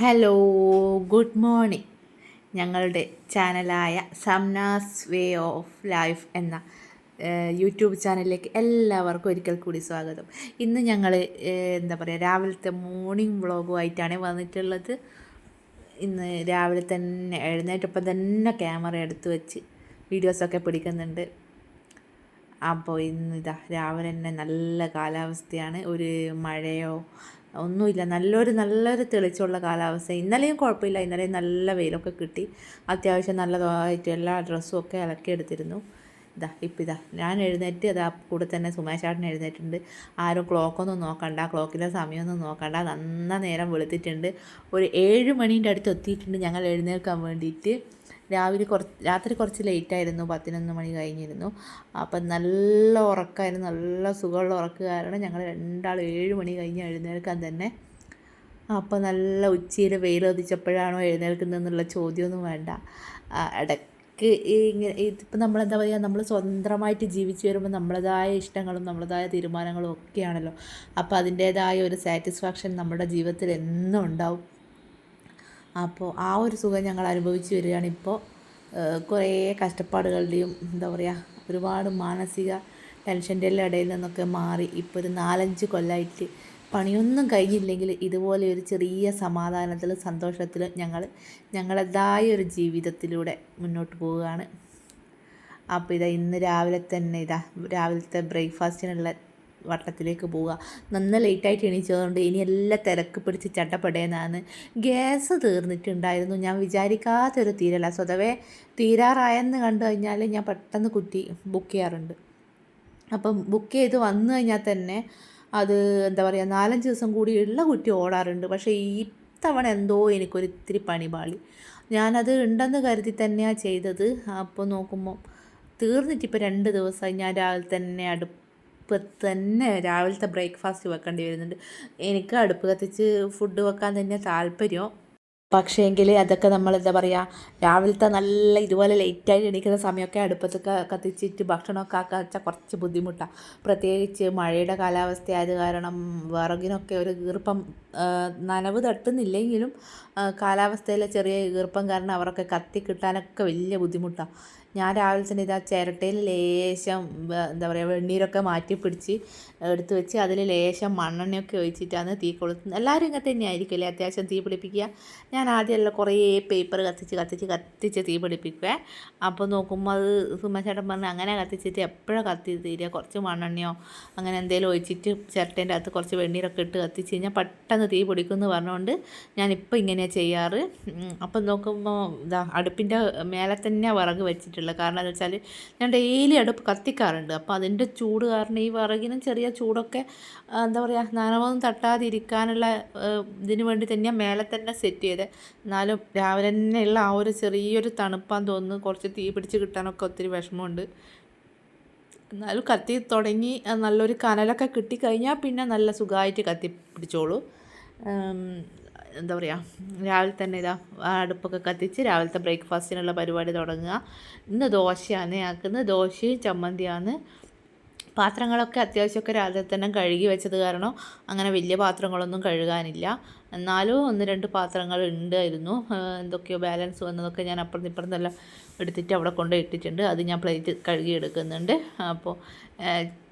Hello good morning ഞങ്ങളുടെ ചാനലായ Samnas way of life എന്ന യൂട്യൂബ് ചാനലിലേക്ക് എല്ലാവർക്കും ഒരിക്കൽ കൂടി സ്വാഗതം. ഇന്ന് ഞങ്ങൾ എന്താ പറയുക രാവിലത്തെ മോർണിംഗ് വ്ളോഗുമായിട്ടാണ് വന്നിട്ടുള്ളത്. ഇന്ന് രാവിലെ തന്നെ എഴുന്നേറ്റപ്പം തന്നെ ക്യാമറ എടുത്ത് വെച്ച് വീഡിയോസൊക്കെ പിടിക്കുന്നുണ്ട്. അപ്പോൾ ഇന്ന് ഇതാ രാവിലെ തന്നെ നല്ല കാലാവസ്ഥയാണ്. ഒരു മഴയോ ഒന്നുമില്ല. നല്ലൊരു നല്ലൊരു തെളിച്ചുള്ള കാലാവസ്ഥ. ഇന്നലെയും കുഴപ്പമില്ല. ഇന്നലെയും നല്ല വെയിലൊക്കെ കിട്ടി. അത്യാവശ്യം നല്ലതായിട്ട് എല്ലാ ഡ്രസ്സും ഒക്കെ ഇളക്കിയെടുത്തിരുന്നു ഇതാ ഇപ്പം ഇതാ. ഞാൻ എഴുന്നേറ്റ് അതാ കൂടെ തന്നെ സുമേഷാട്ടൻ എഴുന്നേറ്റുണ്ട് ആരും ക്ലോക്കൊന്നും നോക്കണ്ട. ക്ലോക്കിലെ സമയമൊന്നും നോക്കണ്ട. നന്ന നേരം വെളുത്തിട്ടുണ്ട്. ഒരു ഏഴ് മണീന്റെ അടുത്ത് എത്തിയിട്ടുണ്ട് ഞങ്ങൾ എഴുന്നേൽക്കാൻ വേണ്ടിയിട്ട്. രാവിലെ കുറച്ച് രാത്രി കുറച്ച് ലേറ്റായിരുന്നു. പതിനൊന്ന് മണി കഴിഞ്ഞിരുന്നു. അപ്പം നല്ല ഉറക്കമായിരുന്നു നല്ല സുഖമുള്ള ഉറക്ക് കാരണം ഞങ്ങൾ രണ്ടാൾ ഏഴ് മണി കഴിഞ്ഞ് എഴുന്നേൽക്കാൻ തന്നെ. അപ്പോൾ നല്ല ഉച്ചയിൽ വെയിലൊതിച്ചപ്പോഴാണോ എഴുന്നേൽക്കുന്നതെന്നുള്ള ചോദ്യമൊന്നും വേണ്ട. ഇടയ്ക്ക് ഇങ്ങനെ ഇതിപ്പോൾ നമ്മളെന്താ പറയുക നമ്മൾ സ്വതന്ത്രമായിട്ട് ജീവിച്ചു വരുമ്പോൾ നമ്മളതായ ഇഷ്ടങ്ങളും നമ്മളതായ തീരുമാനങ്ങളും ഒക്കെയാണല്ലോ. അപ്പോൾ അതിന്റേതായ ഒരു സാറ്റിസ്ഫാക്ഷൻ നമ്മുടെ ജീവിതത്തിൽ എന്നും ഉണ്ടാവും. അപ്പോൾ ആ ഒരു സുഖം ഞങ്ങൾ അനുഭവിച്ചു വരികയാണ് ഇപ്പോൾ കുറേ കഷ്ടപ്പാടുകളുടെയും എന്താ പറയുക ഒരുപാട് മാനസിക ടെൻഷന്റെ എല്ലാം ഇടയിൽ നിന്നൊക്കെ മാറി ഇപ്പോൾ ഒരു നാലഞ്ച് കൊല്ലമായിട്ട് പണിയൊന്നും കഴിഞ്ഞില്ലെങ്കിൽ ഇതുപോലെ ഒരു ചെറിയ സമാധാനത്തിലും സന്തോഷത്തിലും ഞങ്ങൾ ഞങ്ങളുടേതായ ഒരു ജീവിതത്തിലൂടെ മുന്നോട്ട് പോവുകയാണ്. അപ്പോൾ ഇതാ ഇന്ന് രാവിലെ തന്നെ ഇതാ രാവിലത്തെ ബ്രേക്ക്ഫാസ്റ്റിനുള്ള വട്ടത്തിലേക്ക് പോവുക. നന്ന ലേറ്റായിട്ട് എണീച്ചതുകൊണ്ട് ഇനി എല്ലാം തിരക്ക് പിടിച്ച് ചട്ടപ്പെടേന്നാണ്. ഗ്യാസ് തീർന്നിട്ടുണ്ടായിരുന്നു. ഞാൻ വിചാരിക്കാത്തൊരു തീരല സ്വതവേ തീരാറായെന്ന് കണ്ടു കഴിഞ്ഞാൽ ഞാൻ പെട്ടെന്ന് കുറ്റി ബുക്ക് ചെയ്യാറുണ്ട്. അപ്പം ബുക്ക് ചെയ്ത് വന്നു കഴിഞ്ഞാൽ തന്നെ അത് എന്താ പറയുക നാലഞ്ച് ദിവസം കൂടി ഉള്ള കുറ്റി ഓടാറുണ്ട്. പക്ഷേ ഈ തവണ എന്തോ എനിക്കൊരു ഇത്തിരി പണിപാളി ഞാനത് ഉണ്ടെന്ന് കരുതി തന്നെയാണ് ചെയ്തത്. അപ്പോൾ നോക്കുമ്പോൾ തീർന്നിട്ടിപ്പോൾ രണ്ട് ദിവസമായി ഞാൻ രാവിലെ തന്നെ അടുപ്പത്ത് തന്നെ രാവിലത്തെ ബ്രേക്ക്ഫാസ്റ്റ് വെക്കേണ്ടി വരുന്നുണ്ട്. എനിക്ക് അടുപ്പ് കത്തിച്ച് ഫുഡ് വെക്കാൻ തന്നെ താല്പര്യം? പക്ഷേ എങ്കിൽ അതൊക്കെ നമ്മൾ എന്താ പറയുക രാവിലത്തെ നല്ല ഇതുപോലെ ലേറ്റായിട്ട് എണീക്കുന്ന സമയമൊക്കെ അടുപ്പത്തൊക്കെ കത്തിച്ചിട്ട് ഭക്ഷണമൊക്കെ ആക്കാൻ വെച്ചാൽ കുറച്ച് ബുദ്ധിമുട്ടാണ് പ്രത്യേകിച്ച് മഴയുടെ കാലാവസ്ഥ ആയത് കാരണം വിറകിനൊക്കെ ഒരു ഈർപ്പം നനവ് തട്ടുന്നില്ലെങ്കിലും കാലാവസ്ഥയിലെ ചെറിയ ഈർപ്പം കാരണം അവരൊക്കെ കത്തി കിട്ടാനൊക്കെ വലിയ ബുദ്ധിമുട്ടാണ് ഞാൻ രാവിലെ തന്നെ ഇതാ ചിരട്ടയിൽ ലേശം എന്താ പറയുക വെണ്ണീരൊക്കെ മാറ്റി പിടിച്ച് എടുത്തു വെച്ച് അതിൽ ലേശം മണ്ണെണ്ണയൊക്കെ ഒഴിച്ചിട്ടാണ് തീ കൊളുത്തുന്നത്. എല്ലാവരും ഇങ്ങനെ തന്നെ ആയിരിക്കില്ലേ അത്യാവശ്യം തീ പിടിപ്പിക്കുക? ഞാൻ ആദ്യമല്ല കുറേ പേപ്പർ കത്തിച്ച് കത്തിച്ച് കത്തിച്ച് തീ പിടിപ്പിക്കുക അപ്പോൾ നോക്കുമ്പോൾ അത് സുമ്മച്ചേട്ടൻ പറഞ്ഞ് അങ്ങനെ കത്തിച്ചിട്ട് എപ്പോഴും കത്തി തീരുക? കുറച്ച് മണ്ണെണ്ണയോ അങ്ങനെ എന്തെങ്കിലും ഒഴിച്ചിട്ട് ചിരട്ടേന്റെ അകത്ത് കുറച്ച് വെണ്ണീരൊക്കെ ഇട്ട് കത്തിച്ച് കഴിഞ്ഞാൽ പെട്ടെന്ന് തീ പിടിക്കുമെന്ന് പറഞ്ഞുകൊണ്ട് ഞാനിപ്പോൾ ഇങ്ങനെയാണ് ചെയ്യാറ്. അപ്പം നോക്കുമ്പോൾ ഇതാ അടുപ്പിന്റെ മേലെ തന്നെ വിറക് വെച്ചിട്ടുള്ളത് കാരണം എന്താ വെച്ചാൽ ഞാൻ ഡെയിലി അടുപ്പ് കത്തിക്കാറുണ്ട്. അപ്പോൾ അതിന്റെ ചൂട് കാരണം ഈ വിറകിനും ചെറിയ ചൂടൊക്കെ എന്താ പറയുക നനവൊന്നും തട്ടാതിരിക്കാനുള്ള ഇതിനു വേണ്ടി തന്നെ മേലെ തന്നെ സെറ്റ് ചെയ്തത് എന്നാലും രാവിലെ തന്നെയുള്ള ആ ഒരു ചെറിയൊരു തണുപ്പാന്ന് തോന്നുന്നു. കുറച്ച് തീ പിടിച്ച് കിട്ടാനൊക്കെ ഒത്തിരി വിഷമമുണ്ട്. എന്നാലും കത്തി തുടങ്ങി നല്ലൊരു കനലൊക്കെ കിട്ടിക്കഴിഞ്ഞാൽ പിന്നെ നല്ല സുഖമായിട്ട് കത്തി പിടിച്ചോളൂ. എന്താ പറയുക രാവിലെ തന്നെ ഇതാ അടുപ്പൊക്കെ കത്തിച്ച് രാവിലത്തെ ബ്രേക്ക്ഫാസ്റ്റിനുള്ള പരിപാടി തുടങ്ങുക. ഇന്ന് ദോശയാണ് ആക്കുന്നത് ദോശയും ചമ്മന്തിയാണ്. പാത്രങ്ങളൊക്കെ അത്യാവശ്യമൊക്കെ രാവിലെ തന്നെ കഴുകി വെച്ചത് കാരണം അങ്ങനെ വലിയ പാത്രങ്ങളൊന്നും കഴുകാനില്ല. എന്നാലും ഒന്ന് രണ്ട് പാത്രങ്ങൾ ഉണ്ടായിരുന്നു. എന്തൊക്കെയോ ബാലൻസ് വന്നതൊക്കെ ഞാൻ അപ്പുറത്ത് ഇപ്പുറത്തെല്ലാം എടുത്തിട്ട് അവിടെ കൊണ്ട് ഇട്ടിട്ടുണ്ട്. അത് ഞാൻ പ്ലേറ്റ് കഴുകി എടുക്കുന്നുണ്ട്. അപ്പോൾ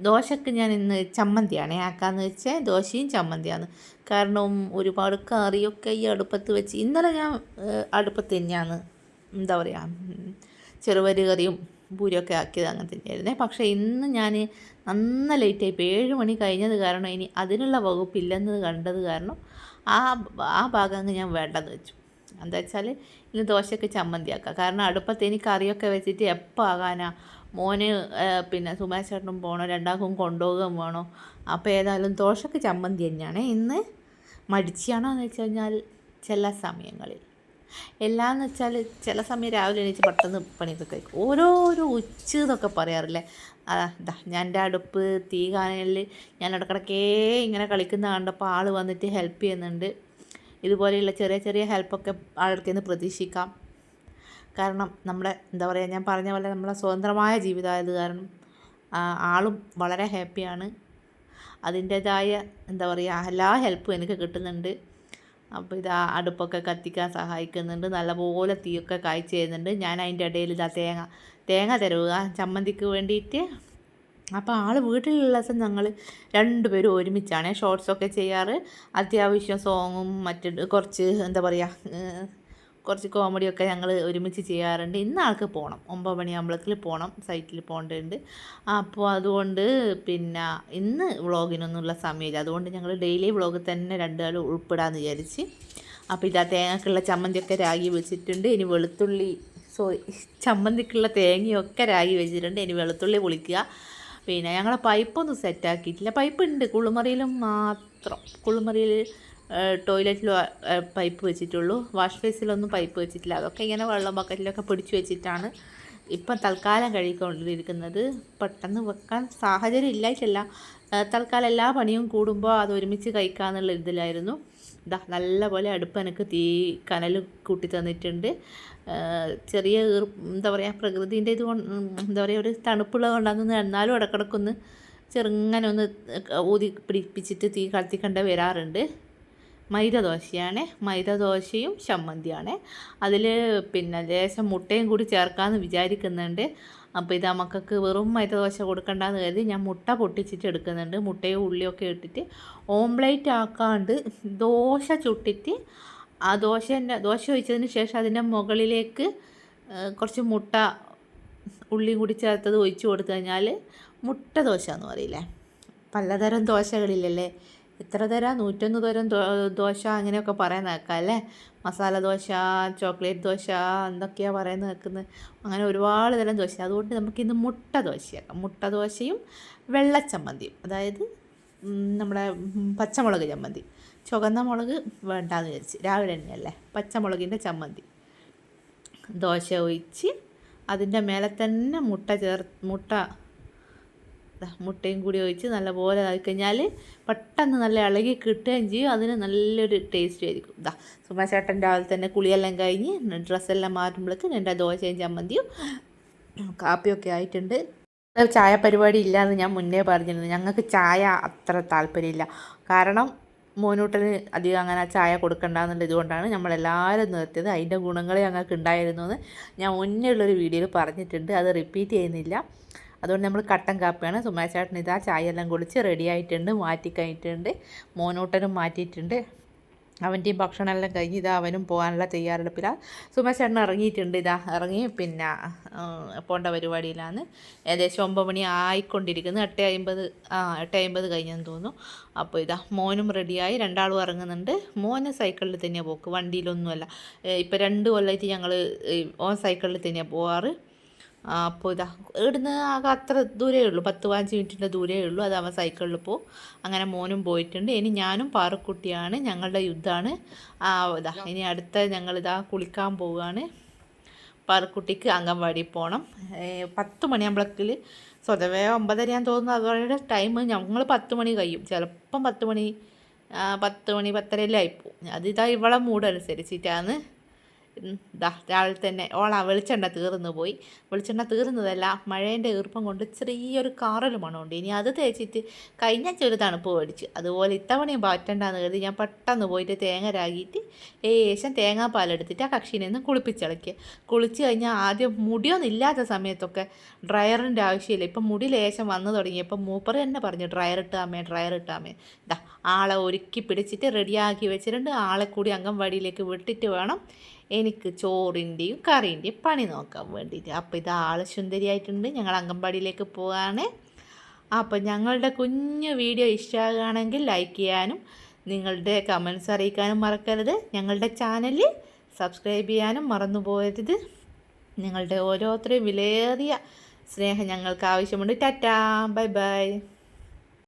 ദോശക്ക് ഞാൻ ഇന്ന് ചമ്മന്തിയാണ് ആക്കാന്ന് വെച്ചാൽ ദോശയും ചമ്മന്തിയാണ്. കാരണം ഒരുപാട് കറിയൊക്കെ ഈ അടുപ്പത്ത് വെച്ച് ഇന്നലെ ഞാൻ അടുപ്പത്ത് തന്നെയാണ്. എന്താ പറയുക ചെറുപരി കറിയും പൂരിയൊക്കെ ആക്കിയത് അങ്ങനെ തന്നെയായിരുന്നേ. പക്ഷേ ഇന്ന് ഞാൻ നന്ന ലേറ്റായി ഇപ്പോൾ ഏഴ് മണി കഴിഞ്ഞത് കാരണം ഇനി അതിനുള്ള വകുപ്പില്ലെന്ന് കണ്ടത് കാരണം ആ ആ ഭാഗം അങ്ങ് ഞാൻ വേണ്ടെന്ന് വെച്ചു. എന്താ വെച്ചാൽ ഇന്ന് ദോശയ്ക്ക് ചമ്മന്തിയാക്കുക കാരണം അടുപ്പത്ത് ഇനി കറിയൊക്കെ വെച്ചിട്ട് എപ്പോൾ ആകാനാ? മോന് പിന്നെ സുമേഷ് ചേട്ടനും പോകണോ രണ്ടാൾക്കും കൊണ്ടുപോകുകയും വേണോ? അപ്പോൾ ഏതായാലും ദോശയ്ക്ക് ചമ്മന്തി തന്നെയാണ്. ഇന്ന് മടിച്ചാണോ എന്ന് വെച്ച് കഴിഞ്ഞാൽ ചില സമയങ്ങളിൽ. എല്ലാന്ന് വെച്ചാൽ ചില സമയം രാവിലെ എണീച്ച് പെട്ടെന്ന് പണിയൊക്കെ കഴിക്കും. ഓരോരോ ഉച്ച എന്നൊക്കെ പറയാറില്ലേ? ഇതാ ഞാൻ എന്റെ അടുപ്പ് തീ കാനലിൽ ഞാൻ ഇടക്കിടക്കേ ഇങ്ങനെ കളിക്കുന്ന കണ്ടപ്പോൾ ആൾ വന്നിട്ട് ഹെൽപ്പ് ചെയ്യുന്നുണ്ട്. ഇതുപോലെയുള്ള ചെറിയ ചെറിയ ഹെൽപ്പൊക്കെ ആൾക്ക് നിന്ന് പ്രതീക്ഷിക്കാം. കാരണം നമ്മുടെ എന്താ പറയുക ഞാൻ പറഞ്ഞ പോലെ നമ്മളെ സ്വതന്ത്രമായ ജീവിതമായത് കാരണം ആളും വളരെ ഹാപ്പിയാണ് അതിന്റേതായ എന്താ പറയുക എല്ലാ ഹെൽപ്പും എനിക്ക് കിട്ടുന്നുണ്ട്. അപ്പോൾ ഇതാ അടുപ്പൊക്കെ കത്തിക്കാൻ സഹായിക്കുന്നുണ്ട്. നല്ലപോലെ തീയൊക്കെ കായ്ച്ചു ചെയ്യുന്നുണ്ട് ഞാൻ അതിന്റെ ഇടയിൽ ഇതാ തേങ്ങ തേങ്ങ തരുക ചമ്മന്തിക്ക് വേണ്ടിയിട്ട്. അപ്പോൾ ആൾ വീട്ടിലുള്ള ദിവസം ഞങ്ങൾ രണ്ടുപേരും ഒരുമിച്ചാണ് ഷോർട്സൊക്കെ ചെയ്യാറ്. അത്യാവശ്യം സോങ്ങും മറ്റ് കുറച്ച് എന്താ പറയുക കുറച്ച് കോമഡിയൊക്കെ ഞങ്ങൾ ഒരുമിച്ച് ചെയ്യാറുണ്ട്. ഇന്ന് ആൾക്ക് പോകണം ഒമ്പത് മണിയാകുമ്പോഴേക്കിൽ പോകണം സൈറ്റിൽ പോകേണ്ടതുണ്ട്. അപ്പോൾ അതുകൊണ്ട് പിന്നെ ഇന്ന് വ്ളോഗിനൊന്നുമുള്ള സമയമില്ല. അതുകൊണ്ട് ഞങ്ങൾ ഡെയിലി വ്ളോഗ് തന്നെ രണ്ടാളും ഉൾപ്പെടാമെന്ന് വിചാരിച്ച്. അപ്പോൾ ഇതാ തേങ്ങക്കുള്ള ചമ്മന്തിയൊക്കെ രാഗി വെച്ചിട്ടുണ്ട്. ഇനി വെളുത്തുള്ളി സോറി ചമ്മന്തിക്കുള്ള തേങ്ങയൊക്കെ രാഗി വെച്ചിട്ടുണ്ട്. ഇനി വെളുത്തുള്ളി പൊളിക്കുക. പിന്നെ ഞങ്ങളെ പൈപ്പൊന്നും സെറ്റാക്കിയിട്ടില്ല. പൈപ്പ് ഉണ്ട് കുളിമുറിയിലും മാത്രം. കുളിമുറിയിൽ ടോയ്ലറ്റിൽ പൈപ്പ് വെച്ചിട്ടുള്ളൂ. വാഷ് ബേസിലൊന്നും പൈപ്പ് വെച്ചിട്ടില്ല. അതൊക്കെ ഇങ്ങനെ വെള്ളം ബക്കറ്റിലൊക്കെ പിടിച്ചു വെച്ചിട്ടാണ് ഇപ്പം തൽക്കാലം കഴിക്കൊണ്ടിരിക്കുന്നത്. പെട്ടെന്ന് വെക്കാൻ സാഹചര്യം ഇല്ലായിട്ടല്ല. തൽക്കാലം എല്ലാ പണിയും കൂടുമ്പോൾ അത് ഒരുമിച്ച് കഴിക്കാമെന്നുള്ള ഇതിലായിരുന്നു. ഇതാ നല്ലപോലെ അടുപ്പ് എനിക്ക് തീ കനൽ കൂട്ടി തന്നിട്ടുണ്ട്. ചെറിയ എന്താ പറയുക പ്രകൃതിന്റെ ഇത് എന്താ പറയുക ഒരു തണുപ്പുള്ളത് കൊണ്ടാന്ന് എന്നാലും ഇടക്കിടക്കൊന്ന് ചെറുങ്ങനെ ഒന്ന് ഊതി പിടിപ്പിച്ചിട്ട് തീ കത്തിക്കണ്ട വരാറുണ്ട്. മൈദ ദോശയാണ് മൈദ ദോശയും ചമ്മന്തിയാണ്. അതിൽ പിന്നെ ലേശം മുട്ടയും കൂടി ചേർക്കാമെന്ന് വിചാരിക്കുന്നുണ്ട്. അപ്പോൾ ഇത് മക്കൾക്ക് വെറും മൈദ ദോശ കൊടുക്കണ്ടെന്ന് കരുതി ഞാൻ മുട്ട പൊട്ടിച്ചിട്ട് എടുക്കുന്നുണ്ട്. മുട്ടയും ഉള്ളിയൊക്കെ ഇട്ടിട്ട് ഓംപ്ലേറ്റ് ആക്കാണ്ട് ദോശ ചുട്ടിട്ട് ആ ദോശേന്റെ ദോശ ഒഴിച്ചതിന് ശേഷം അതിന്റെ മുകളിലേക്ക് കുറച്ച് മുട്ട ഉള്ളിയും കൂടി ചേർത്തത് ഒഴിച്ച് കൊടുത്തു കഴിഞ്ഞാൽ മുട്ട ദോശ എന്ന് പറയില്ലേ? പലതരം ദോശകളില്ലല്ലേ? എത്ര തരാം നൂറ്റൊന്ന് തരം ദോശ അങ്ങനെയൊക്കെ പറയുന്ന കേൾക്കാം അല്ലേ? മസാല ദോശ ചോക്ലേറ്റ് ദോശ എന്തൊക്കെയാണ് പറയുന്നത് കേൾക്കുന്നത് അങ്ങനെ ഒരുപാട് തരം ദോശ. അതുകൊണ്ട് നമുക്കിന്ന് മുട്ട ദോശയാക്കാം. മുട്ട ദോശയും വെള്ളച്ചമ്മന്തിയും അതായത് നമ്മുടെ പച്ചമുളക് ചമ്മന്തി. ചുവന്ന മുളക് വേണ്ടാന്ന് വിചാരിച്ച്. രാവിലെ തന്നെയല്ലേ? പച്ചമുളകിന്റെ ചമ്മന്തി. ദോശ ഒഴിച്ച് അതിന്റെ മേലെ തന്നെ മുട്ട ചേർ മുട്ട മുട്ടയും കൂടി ഒഴിച്ച് നല്ലപോലെ ആയി കഴിഞ്ഞാൽ പെട്ടെന്ന് നല്ല ഇളകി കിട്ടുകയും ചെയ്യും. അതിന് നല്ലൊരു ടേസ്റ്റ് ആയിരിക്കും. ഇതാ സുമേശേട്ടൻ രാവിലെ തന്നെ കുളിയെല്ലാം കഴിഞ്ഞ് ഡ്രസ്സെല്ലാം മാറ്റുമ്പോഴേക്ക് എന്റെ ദോശയും ചമ്മന്തിയും കാപ്പിയൊക്കെ ആയിട്ടുണ്ട്. ചായ പരിപാടി ഇല്ലയെന്ന് ഞാൻ മുന്നേ പറഞ്ഞിരുന്നു. ഞങ്ങൾക്ക് ചായ അത്ര താല്പര്യമില്ല. കാരണം മോനൂട്ടന് അധികം അങ്ങനെ ചായ കൊടുക്കണ്ടെന്നുള്ള ഇതുകൊണ്ടാണ് നമ്മളെല്ലാവരും നിർത്തിയത്. അതിന്റെ ഗുണങ്ങൾ ഞങ്ങൾക്ക് ഉണ്ടായിരുന്നു എന്ന് ഞാൻ മുന്നേ ഉള്ളൊരു വീഡിയോയിൽ പറഞ്ഞിട്ടുണ്ട്. അത് റിപ്പീറ്റ് ചെയ്യുന്നില്ല. അതുകൊണ്ട് നമ്മൾ കട്ടൻ കാപ്പിയാണ്. സുമേശേട്ടൻ ഇതാ ചായ എല്ലാം കുളിച്ച് റെഡി ആയിട്ടുണ്ട് മാറ്റി കഴിഞ്ഞിട്ടുണ്ട്. മോനൂട്ടനും മാറ്റിയിട്ടുണ്ട്. അവന്റെയും ഭക്ഷണമെല്ലാം കഴിഞ്ഞ് ഇതാ അവനും പോകാനുള്ള തയ്യാറെടുപ്പിലാണ് സുമേശേട്ടൻ ഇറങ്ങിയിട്ടുണ്ട് ഇതാ ഇറങ്ങി പിന്നെ പോണ്ട പരിപാടിയിലാണ്. ഏകദേശം ഒമ്പത് മണി ആയിക്കൊണ്ടിരിക്കുന്നു. എട്ട് അമ്പത് ആ എട്ട് അമ്പത് കഴിഞ്ഞെന്ന് തോന്നുന്നു. അപ്പോൾ ഇതാ മോനും റെഡിയായി രണ്ടാളും ഇറങ്ങുന്നുണ്ട്. മോനെ സൈക്കിളിൽ തന്നെയാണ് പോക്ക് വണ്ടിയിലൊന്നുമല്ല. ഇപ്പോൾ രണ്ട് കൊല്ലമായിട്ട് ഞങ്ങൾ ഓൻ സൈക്കിളിൽ തന്നെയാണ് പോവാറ്. അപ്പോൾ ഇതാ ഇവിടുന്ന് ആകെ അത്ര ദൂരേ ഉള്ളൂ. പത്ത് പതിനഞ്ച് മിനിറ്റിന്റെ ദൂരേ ഉള്ളൂ. അത് അവൻ സൈക്കിളിൽ പോകും അങ്ങനെ മോനും പോയിട്ടുണ്ട്. ഇനി ഞാനും പാറക്കുട്ടിയാണ്. ഞങ്ങളുടെ യുദ്ധമാണ്. ഇതാ ഇനി അടുത്ത ഞങ്ങളിതാ കുളിക്കാൻ പോവുകയാണ്. പാറക്കുട്ടിക്ക് അംഗൻവാടി പോകണം പത്ത് മണിയാകുമ്പോഴേക്കിൽ സ്വതവേ ഒമ്പതരയാൻ തോന്നുന്നു. അവരുടെ ടൈം ഞങ്ങൾ പത്ത് മണി കഴിയും. ചിലപ്പം പത്ത് മണി പത്ത് മണി പത്തരയിലായിപ്പോവും അതിതാ ഇവളെ മൂടനുസരിച്ചിട്ടാണ് ദാ രാവിലെ തന്നെ ഓളാ വെളിച്ചെണ്ണ തീർന്നു പോയി. വെളിച്ചെണ്ണ തീർന്നതല്ല മഴേന്റെ ഈർപ്പം കൊണ്ട് ചെറിയൊരു കാറൽ മണമുണ്ട്. ഇനി അത് തേച്ചിട്ട് കഴിഞ്ഞ ഒരു തണുപ്പ് മേടിച്ച്. അതുപോലെ ഇത്തവണയും പാറ്റണ്ടെന്ന് കരുതി ഞാൻ പെട്ടെന്ന് പോയിട്ട് തേങ്ങ രാകിയിട്ട് ഏശം തേങ്ങാപ്പാലെടുത്തിട്ട് ആ കക്ഷീനെ നിന്ന് കുളിപ്പിച്ചിളക്കുക കുളിച്ച് കഴിഞ്ഞാൽ ആദ്യം മുടിയൊന്നും ഇല്ലാത്ത സമയത്തൊക്കെ ഡ്രയറിന്റെ ആവശ്യമില്ല. ഇപ്പം മുടി ലേശം വന്നു തുടങ്ങിയപ്പോൾ മൂപ്പർ തന്നെ പറഞ്ഞു ഡ്രയർ ഇട്ടാമേ ഡ്രയർ ഇട്ടാമേ ഇതാ ആളെ ഒരുക്കി പിടിച്ചിട്ട് റെഡിയാക്കി വെച്ചിട്ടുണ്ട് ആളെ കൂടി അംഗൻവാടിയിലേക്ക് വിട്ടിട്ട് വേണം എനിക്ക് ചോറിന്റെയും കറീന്റെയും പണി നോക്കാൻ വേണ്ടിയിട്ട്. അപ്പോൾ ഇത് ആൾ സുന്ദരിയായിട്ടുണ്ട്. ഞങ്ങൾ അംഗൻവാടിയിലേക്ക് പോവാണ്. അപ്പോൾ ഞങ്ങളുടെ കുഞ്ഞു വീഡിയോ ഇഷ്ടമാകുകയാണെങ്കിൽ ലൈക്ക് ചെയ്യാനും നിങ്ങളുടെ കമൻസ് അറിയിക്കാനും മറക്കരുത്. ഞങ്ങളുടെ ചാനൽ സബ്സ്ക്രൈബ് ചെയ്യാനും മറന്നു പോകരുത്. നിങ്ങളുടെ ഓരോരുത്തരെയും വിലയേറിയ സ്നേഹം ഞങ്ങൾക്ക് ആവശ്യമുണ്ട്. ടാറ്റാ. Bye bye.